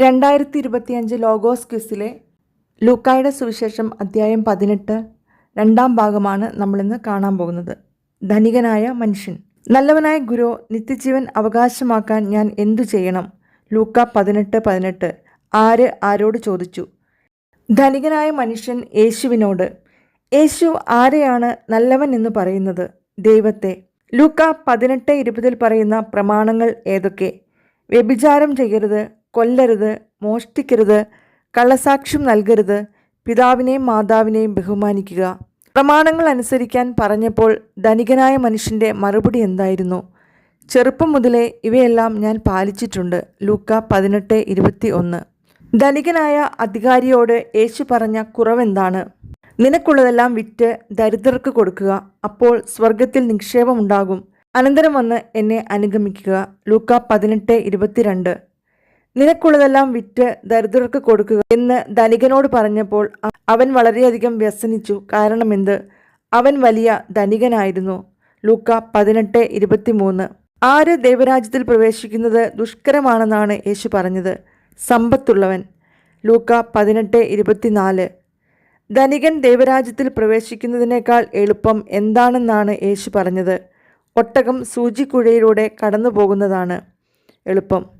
രണ്ടായിരത്തി ഇരുപത്തിയഞ്ച് ലോഗോസ് ക്വിസിലെ ലൂക്കായുടെ സുവിശേഷം അധ്യായം പതിനെട്ട് രണ്ടാം ഭാഗമാണ് നമ്മളിന്ന് കാണാൻ പോകുന്നത്. ധനികനായ മനുഷ്യൻ. നല്ലവനായ ഗുരു നിത്യജീവൻ അവകാശമാക്കാൻ ഞാൻ എന്തു ചെയ്യണം? ലൂക്ക പതിനെട്ട് പതിനെട്ട്. ആര് ആരോട് ചോദിച്ചു? ധനികനായ മനുഷ്യൻ യേശുവിനോട് യേശു ആരെയാണ് നല്ലവൻ എന്ന് പറയുന്നത്? ദൈവത്തെ. ലൂക്ക പതിനെട്ട് ഇരുപതിൽ പറയുന്ന പ്രമാണങ്ങൾ ഏതൊക്കെ? വ്യഭിചാരം ചെയ്യരുത് കൊല്ലരുത് മോഷ്ടിക്കരുത് കള്ളസാക്ഷ്യം നൽകരുത് പിതാവിനെയും മാതാവിനെയും ബഹുമാനിക്കുക. പ്രമാണങ്ങൾ അനുസരിക്കാൻ പറഞ്ഞപ്പോൾ ധനികനായ മനുഷ്യന്റെ മറുപടി എന്തായിരുന്നു? ചെറുപ്പം മുതലേ ഇവയെല്ലാം ഞാൻ പാലിച്ചിട്ടുണ്ട്. ലൂക്ക പതിനെട്ട് ഇരുപത്തി ഒന്ന് ധനികനായ അധികാരിയോട് യേശു പറഞ്ഞ കുറവെന്താണ്? നിനക്കുള്ളതെല്ലാം വിറ്റ് ദരിദ്രർക്ക് കൊടുക്കുക. അപ്പോൾ സ്വർഗത്തിൽ നിക്ഷേപമുണ്ടാകും. അനന്തരം വന്ന് എന്നെ അനുഗമിക്കുക. ലൂക്ക പതിനെട്ട് ഇരുപത്തിരണ്ട്. നിനക്കുള്ളതെല്ലാം വിറ്റ് ദരിദ്രർക്ക് കൊടുക്കുക എന്ന് ധനികനോട് പറഞ്ഞപ്പോൾ അവൻ വളരെയധികം വ്യസനിച്ചു. കാരണമെന്ത്? അവൻ വലിയ ധനികനായിരുന്നു. ലൂക്ക പതിനെട്ട് ഇരുപത്തിമൂന്ന്. ആര് ദൈവരാജ്യത്തിൽ പ്രവേശിക്കുന്നത് ദുഷ്കരമാണെന്നാണ് യേശു പറഞ്ഞത്. സമ്പത്തുള്ളവൻ. ലൂക്ക പതിനെട്ട് ഇരുപത്തിനാല്. ധനികൻ ദൈവരാജ്യത്തിൽ പ്രവേശിക്കുന്നതിനേക്കാൾ എളുപ്പം എന്താണെന്നാണ് യേശു പറഞ്ഞത്. ഒട്ടകം സൂചിക്കുഴയിലൂടെ കടന്നു പോകുന്നതാണ് എളുപ്പം.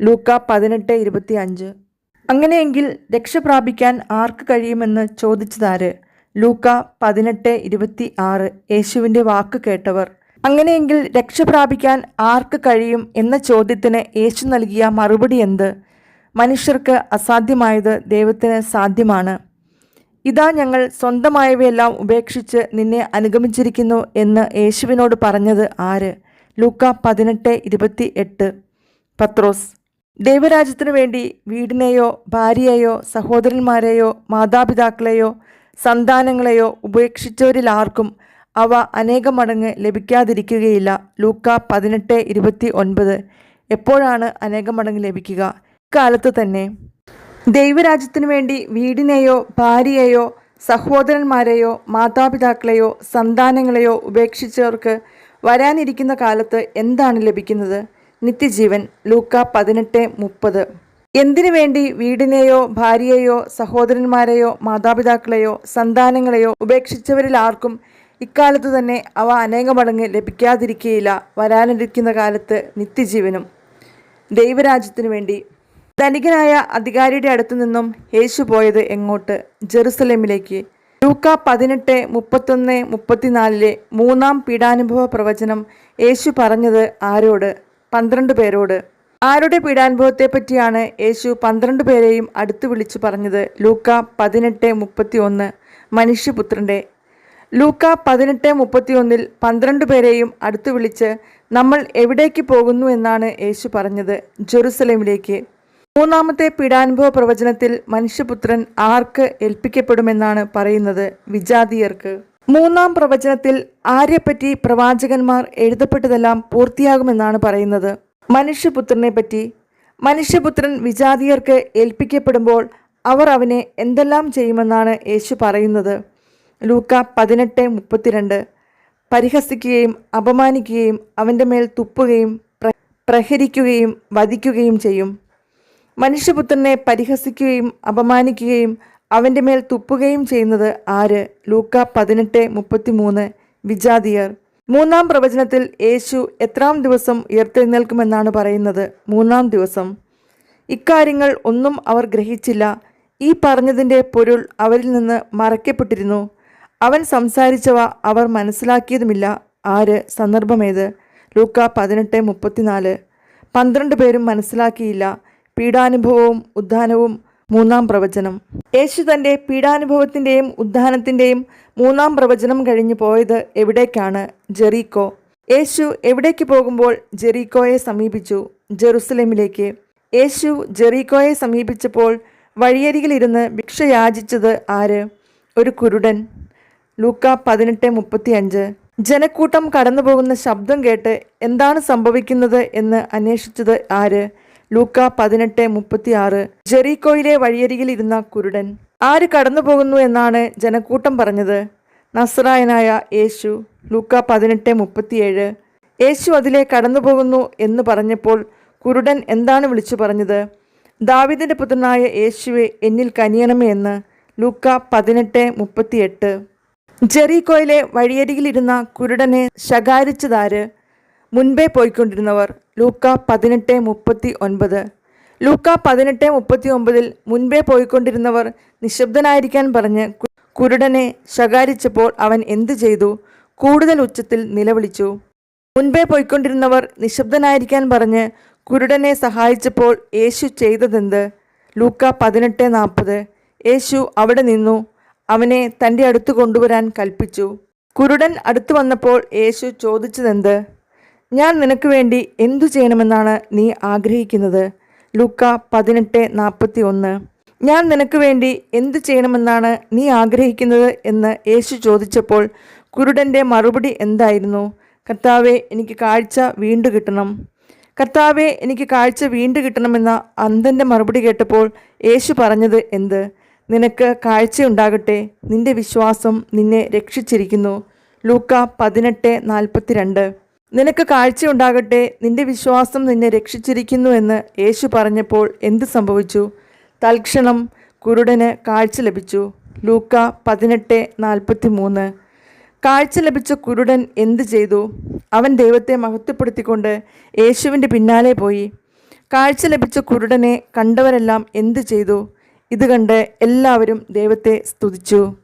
ലൂക്ക പതിനെട്ട് ഇരുപത്തി അഞ്ച്. അങ്ങനെയെങ്കിൽ രക്ഷ പ്രാപിക്കാൻ ആർക്ക് കഴിയുമെന്ന് ചോദിച്ചതാര്? ലൂക്ക പതിനെട്ട് ഇരുപത്തി ആറ്. യേശുവിന്റെ വാക്ക് കേട്ടവർ. അങ്ങനെയെങ്കിൽ രക്ഷ പ്രാപിക്കാൻ ആർക്ക് കഴിയും എന്ന ചോദ്യത്തിന് യേശു നൽകിയ മറുപടി എന്ത്? മനുഷ്യർക്ക് അസാധ്യമായത് ദൈവത്തിന് സാധ്യമാണ്. ഇതാ ഞങ്ങൾ സ്വന്തമായവയെല്ലാം ഉപേക്ഷിച്ച് നിന്നെ അനുഗമിച്ചിരിക്കുന്നു എന്ന് യേശുവിനോട് പറഞ്ഞത് ആര്? ലൂക്ക പതിനെട്ട് ഇരുപത്തി എട്ട്. പത്രോസ്. ദൈവരാജ്യത്തിനു വേണ്ടി വീടിനെയോ ഭാര്യയെയോ സഹോദരന്മാരെയോ മാതാപിതാക്കളെയോ സന്താനങ്ങളെയോ ഉപേക്ഷിച്ചവരിൽ ആർക്കും അവ അനേകം മടങ്ങ് ലഭിക്കാതിരിക്കുകയില്ല. ലൂക്ക പതിനെട്ട് ഇരുപത്തി ഒൻപത്. എപ്പോഴാണ് അനേകം മടങ്ങ് ലഭിക്കുക? ഇക്കാലത്ത് തന്നെ. ദൈവരാജ്യത്തിനു വേണ്ടി വീടിനെയോ ഭാര്യയെയോ സഹോദരന്മാരെയോ മാതാപിതാക്കളെയോ സന്താനങ്ങളെയോ ഉപേക്ഷിച്ചവർക്ക് വരാനിരിക്കുന്ന കാലത്ത് എന്താണ് ലഭിക്കുന്നത്? നിത്യജീവൻ ലൂക്ക പതിനെട്ട് മുപ്പത്. എന്തിനു വേണ്ടി വീടിനെയോ ഭാര്യയെയോ സഹോദരന്മാരെയോ മാതാപിതാക്കളെയോ സന്താനങ്ങളെയോ ഉപേക്ഷിച്ചവരിൽ ആർക്കും ഇക്കാലത്ത് തന്നെ അവ അനേക മടങ്ങ് ലഭിക്കാതിരിക്കുകയില്ല വരാനിരിക്കുന്ന കാലത്ത് നിത്യജീവനും. ദൈവരാജ്യത്തിനു വേണ്ടി ധനികനായ അധികാരിയുടെ അടുത്തു നിന്നും യേശു പോയത് എങ്ങോട്ട്? ജെറുസലേമിലേക്ക്. ലൂക്ക പതിനെട്ട് മുപ്പത്തൊന്ന് മുപ്പത്തിനാലിലെ മൂന്നാം പീഡാനുഭവ പ്രവചനം യേശു പറഞ്ഞത് ആരോട്? പന്ത്രണ്ട് പേരോട്. ആരുടെ പീഡാനുഭവത്തെ പറ്റിയാണ് യേശു പന്ത്രണ്ട് പേരെയും അടുത്തു വിളിച്ചു പറഞ്ഞത്? ലൂക്ക പതിനെട്ട് മുപ്പത്തി ഒന്ന് മനുഷ്യപുത്രന്റെ. ലൂക്ക പതിനെട്ട് മുപ്പത്തിയൊന്നിൽ പന്ത്രണ്ട് പേരെയും അടുത്തു വിളിച്ച് നമ്മൾ എവിടേക്ക് പോകുന്നു എന്നാണ് യേശു പറഞ്ഞത്. ജെറുസലേമിലേക്ക്. മൂന്നാമത്തെ പീഡാനുഭവ പ്രവചനത്തിൽ മനുഷ്യപുത്രൻ ആർക്ക് ഏൽപ്പിക്കപ്പെടുമെന്നാണ് പറയുന്നത് വിജാതീയർക്ക്. മൂന്നാം പ്രവചനത്തിൽ ആരെപ്പറ്റി പ്രവാചകന്മാർ എഴുതപ്പെട്ടതെല്ലാം പൂർത്തിയാകുമെന്നാണ് പറയുന്നത്. മനുഷ്യപുത്രനെ പറ്റി മനുഷ്യപുത്രൻ വിജാതീയർക്ക് ഏൽപ്പിക്കപ്പെടുമ്പോൾ അവർ അവനെ എന്തെല്ലാം ചെയ്യുമെന്നാണ് യേശു പറയുന്നത്. ലൂക്ക പതിനെട്ട് മുപ്പത്തിരണ്ട്. പരിഹസിക്കുകയും അപമാനിക്കുകയും അവന്റെ മേൽ തുപ്പുകയും പ്ര- പ്രഹരിക്കുകയും വധിക്കുകയും ചെയ്യും. മനുഷ്യപുത്രനെ പരിഹസിക്കുകയും അപമാനിക്കുകയും അവന്റെ മേൽ തുപ്പുകയും ചെയ്യുന്നത് ആര്? ലൂക്ക പതിനെട്ട് മുപ്പത്തിമൂന്ന്. വിജാതിയർ. മൂന്നാം പ്രവചനത്തിൽ യേശു എത്രാം ദിവസം ഉയർത്തെഴുന്നേൽക്കുമെന്നാണ് പറയുന്നത്. മൂന്നാം ദിവസം. ഇക്കാര്യങ്ങൾ ഒന്നും അവർ ഗ്രഹിച്ചില്ല. ഈ പറഞ്ഞതിന്റെ പൊരുൾ അവരിൽ നിന്ന് മറയ്ക്കപ്പെട്ടിരുന്നു. അവൻ സംസാരിച്ചവ അവർ മനസ്സിലാക്കിയതുമില്ല. ആര്? സന്ദർഭമേത്? ലൂക്ക പതിനെട്ട് മുപ്പത്തിനാല്. പന്ത്രണ്ട് പേരും മനസ്സിലാക്കിയില്ല. പീഡാനുഭവവും ഉദ്ധാനവും മൂന്നാം പ്രവചനം. യേശു തന്റെ പീഡാനുഭവത്തിന്റെയും ഉദ്ധാനത്തിന്റെയും മൂന്നാം പ്രവചനം കഴിഞ്ഞു പോയത് എവിടേക്കാണ്? ജെറീക്കോ. യേശു എവിടേക്ക് പോകുമ്പോൾ ജെറീക്കോയെ സമീപിച്ചു ജെറുസലേമിലേക്ക്. യേശു ജെറീക്കോയെ സമീപിച്ചപ്പോൾ വഴിയരികിലിരുന്ന് ഭിക്ഷ യാചിച്ചത് ആര്? ഒരു കുരുടൻ. ലൂക്ക പതിനെട്ട് മുപ്പത്തി അഞ്ച് ജനക്കൂട്ടം കടന്നുപോകുന്ന ശബ്ദം കേട്ട് എന്താണ് സംഭവിക്കുന്നത് എന്ന് അന്വേഷിച്ചത് ആര്? ലൂക്ക പതിനെട്ട് മുപ്പത്തി ആറ് ജെറീക്കോയിലെ വഴിയരികിൽ ഇരുന്ന കുരുടൻ. ആര് കടന്നുപോകുന്നു എന്നാണ് ജനക്കൂട്ടം പറഞ്ഞത്. നസ്രായനായ യേശു ലൂക്ക പതിനെട്ട് മുപ്പത്തിയേഴ്. യേശു അതിലെ കടന്നുപോകുന്നു എന്ന് പറഞ്ഞപ്പോൾ കുരുടൻ എന്താണ് വിളിച്ചു പറഞ്ഞത്? ദാവിദിന്റെ പുത്രനായ യേശുവെ എന്നിൽ കനിയണമേ എന്ന് ലൂക്ക പതിനെട്ട് മുപ്പത്തിയെട്ട്. ജെറീകോയിലെ വഴിയരികിലിരുന്ന കുരുടനെ ശകാരിച്ചതാര്? മുൻപേ പോയിക്കൊണ്ടിരുന്നവർ. ലൂക്ക പതിനെട്ട് മുപ്പത്തി ഒൻപത്. ലൂക്ക പതിനെട്ട് മുപ്പത്തി ഒമ്പതിൽ മുൻപേ പോയിക്കൊണ്ടിരുന്നവർ നിശബ്ദനായിരിക്കാൻ പറഞ്ഞ് കുരുടനെ ശകാരിച്ചപ്പോൾ അവൻ എന്തു ചെയ്തു? കൂടുതൽ ഉച്ചത്തിൽ നിലവിളിച്ചു. മുൻപേ പോയിക്കൊണ്ടിരുന്നവർ നിശബ്ദനായിരിക്കാൻ പറഞ്ഞ് കുരുടനെ സഹായിച്ചപ്പോൾ യേശു ചെയ്തതെന്ത്? ലൂക്ക പതിനെട്ട് നാൽപ്പത്. യേശു അവിടെ നിന്നു അവനെ തന്റെ അടുത്ത് കൊണ്ടുവരാൻ കൽപ്പിച്ചു. കുരുടൻ അടുത്തു വന്നപ്പോൾ യേശു ചോദിച്ചതെന്ത്? ഞാൻ നിനക്ക് വേണ്ടി എന്തു ചെയ്യണമെന്നാണ് നീ ആഗ്രഹിക്കുന്നത്? ലൂക്ക പതിനെട്ട് നാൽപ്പത്തി ഒന്ന് ഞാൻ നിനക്ക് വേണ്ടി എന്തു ചെയ്യണമെന്നാണ് നീ ആഗ്രഹിക്കുന്നത് എന്ന് യേശു ചോദിച്ചപ്പോൾ കുരുടന്റെ മറുപടി എന്തായിരുന്നു? കർത്താവെ എനിക്ക് കാഴ്ച വീണ്ടു കിട്ടണം. കർത്താവെ എനിക്ക് കാഴ്ച വീണ്ടു കിട്ടണമെന്ന അന്ധന്റെ മറുപടി കേട്ടപ്പോൾ യേശു പറഞ്ഞത് എന്ത്? നിനക്ക് കാഴ്ചയുണ്ടാകട്ടെ. നിന്റെ വിശ്വാസം നിന്നെ രക്ഷിച്ചിരിക്കുന്നു. ലൂക്ക പതിനെട്ട് നാൽപ്പത്തിരണ്ട്. നിനക്ക് കാഴ്ചയുണ്ടാകട്ടെ നിന്റെ വിശ്വാസം നിന്നെ രക്ഷിച്ചിരിക്കുന്നു എന്ന് യേശു പറഞ്ഞപ്പോൾ എന്ത് സംഭവിച്ചു? തൽക്ഷണം കുരുടന് കാഴ്ച ലഭിച്ചു. ലൂക്ക പതിനെട്ട് നാൽപ്പത്തി മൂന്ന് കാഴ്ച ലഭിച്ച കുരുടൻ എന്ത് ചെയ്തു? അവൻ ദൈവത്തെ മഹത്വപ്പെടുത്തിക്കൊണ്ട് യേശുവിന്റെ പിന്നാലെ പോയി. കാഴ്ച ലഭിച്ച കുരുടനെ കണ്ടവരെല്ലാം എന്ത് ചെയ്തു? ഇത് കണ്ട് എല്ലാവരും ദൈവത്തെ സ്തുതിച്ചു.